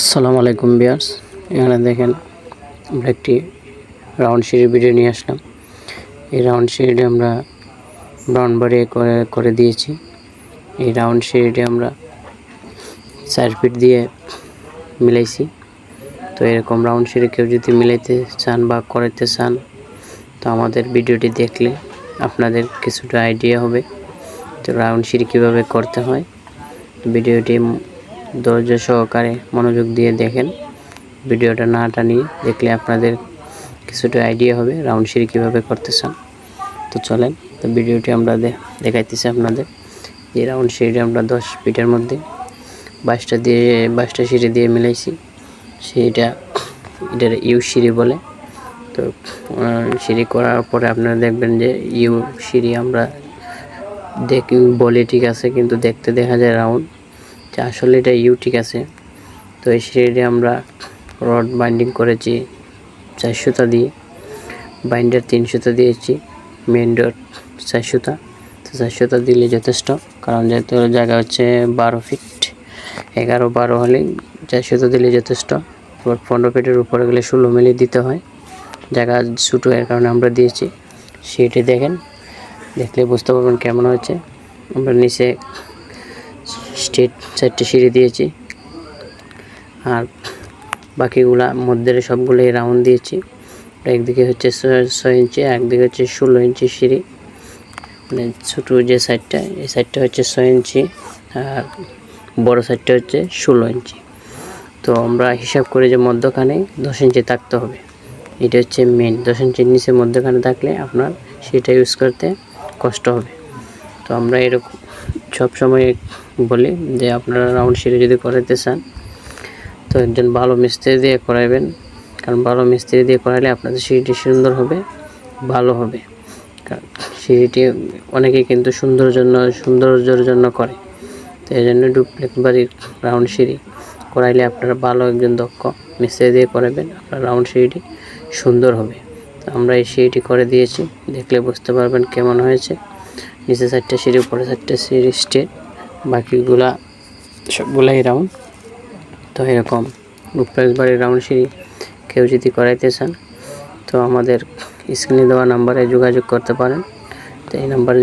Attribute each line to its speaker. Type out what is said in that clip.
Speaker 1: আসসালামু আলাইকুম বিয়ার্স এখানে দেখেন আমরা একটি রাউন্ড সিঁড়ি ভিডিও নিয়ে আসলাম। এই রাউন্ড সিঁড়িটি আমরা ব্রাউন বাড়ি করে করে দিয়েছি। এই রাউন্ড সিঁড়িটি আমরা চার ফিট দিয়ে মিলাইছি। তো এরকম রাউন্ড সিঁড়ি কেউ যদি মিলাইতে চান বা করাতে চান, তো আমাদের ভিডিওটি দেখলে আপনাদের কিছুটা আইডিয়া হবে তো রাউন্ড সিঁড়ি কীভাবে করতে হয়। ভিডিওটি ধৈর্য সহকারে মনোযোগ দিয়ে দেখেন। ভিডিওটা না টানিয়ে দেখলে আপনাদের কিছুটা আইডিয়া হবে রাউন্ড সিঁড়ি কীভাবে করতে চান তো চলেন, তো ভিডিওটি আমরা দেখাইতেছি আপনাদের। যে রাউন্ড সিঁড়িটা আমরা দশ ফিটের মধ্যে বাইশটা দিয়ে বাইশটা সিঁড়ি দিয়ে মিলাইছি। সেইটা এটার ইউ সিঁড়ি বলে। তো সিঁড়ি করার পরে আপনারা দেখবেন যে ইউ সিঁড়ি আমরা দেখি বলি ঠিক আছে, কিন্তু দেখতে দেখা যায় রাউন্ড যে আসলে এটা ইউ ঠিক আছে। তো এই সিঁড়িটি আমরা রড বাইন্ডিং করেছি, চার সুতা দিয়ে। বাইন্ডার তিন সুতা দিয়েছি মেন ডট চার তো চার সুতা দিলে যথেষ্ট, কারণ যেহেতু জায়গা হচ্ছে বারো ফিট এগারো বারো হলে চার দিলে যথেষ্ট। এবার পনেরো ফিটের উপরে গেলে ষোলো মিলি দিতে হয়। জায়গা ছোটো এর কারণে আমরা দিয়েছি। সিঁড়িটি দেখেন, দেখলে বুঝতে পারবেন কেমন হয়েছে। আমরা নিচে স্ট্রেট চারটে সিঁড়ি দিয়েছি। আর বাকিগুলা মধ্যে সবগুলোই রাউন্ড দিয়েছি। একদিকে হচ্ছে ছয়- ইঞ্চি একদিকে হচ্ছে ষোলো ইঞ্চি সিঁড়ি। মানে ছোটো যে সাইডটা, এই সাইডটা হচ্ছে ছয় ইঞ্চি, আর বড় সাইডটা হচ্ছে ষোলো ইঞ্চি। তো আমরা হিসাব করে যে মধ্যখানে দশ ইঞ্চি থাকতে হবে। এটা হচ্ছে মেন দশ ইঞ্চির নিচে মধ্যখানে থাকলে আপনার সেটা ইউজ করতে কষ্ট হবে। তো আমরা এরকম সব সময় বলি যে আপনারা রাউন্ড সিঁড়ি যদি করাতে চান, তো একজন ভালো মিস্ত্রি দিয়ে করাইবেন। কারণ ভালো মিস্ত্রি দিয়ে করাইলে আপনাদের সিঁড়িটি সুন্দর হবে, ভালো হবে। সিঁড়িটি অনেকেই কিন্তু সুন্দর জন্য, সৌন্দর্যের জন্য করে। তো এই জন্য ডুপ্লেক্স বাড়ির রাউন্ড সিঁড়ি করাইলে আপনারা ভালো একজন দক্ষ মিস্ত্রি দিয়ে করাবেন আপনার রাউন্ড সিঁড়িটি সুন্দর হবে। আমরা এই সিঁড়িটি করে দিয়েছি, দেখলে বুঝতে পারবেন কেমন হয়েছে। নিচে চারটে সিঁড়ি উপরে চারটে সিঁড়ি, স্টেট, বাকিগুলা সবগুলাই রাউন্ড তো এরকম রূপরাজ বাড়ির রাউন্ড সিঁড়ি কেউ যদি করাইতে চান, তো আমাদের স্ক্রিনে দেওয়া নাম্বারে যোগাযোগ করতে পারেন। তো এই নাম্বারে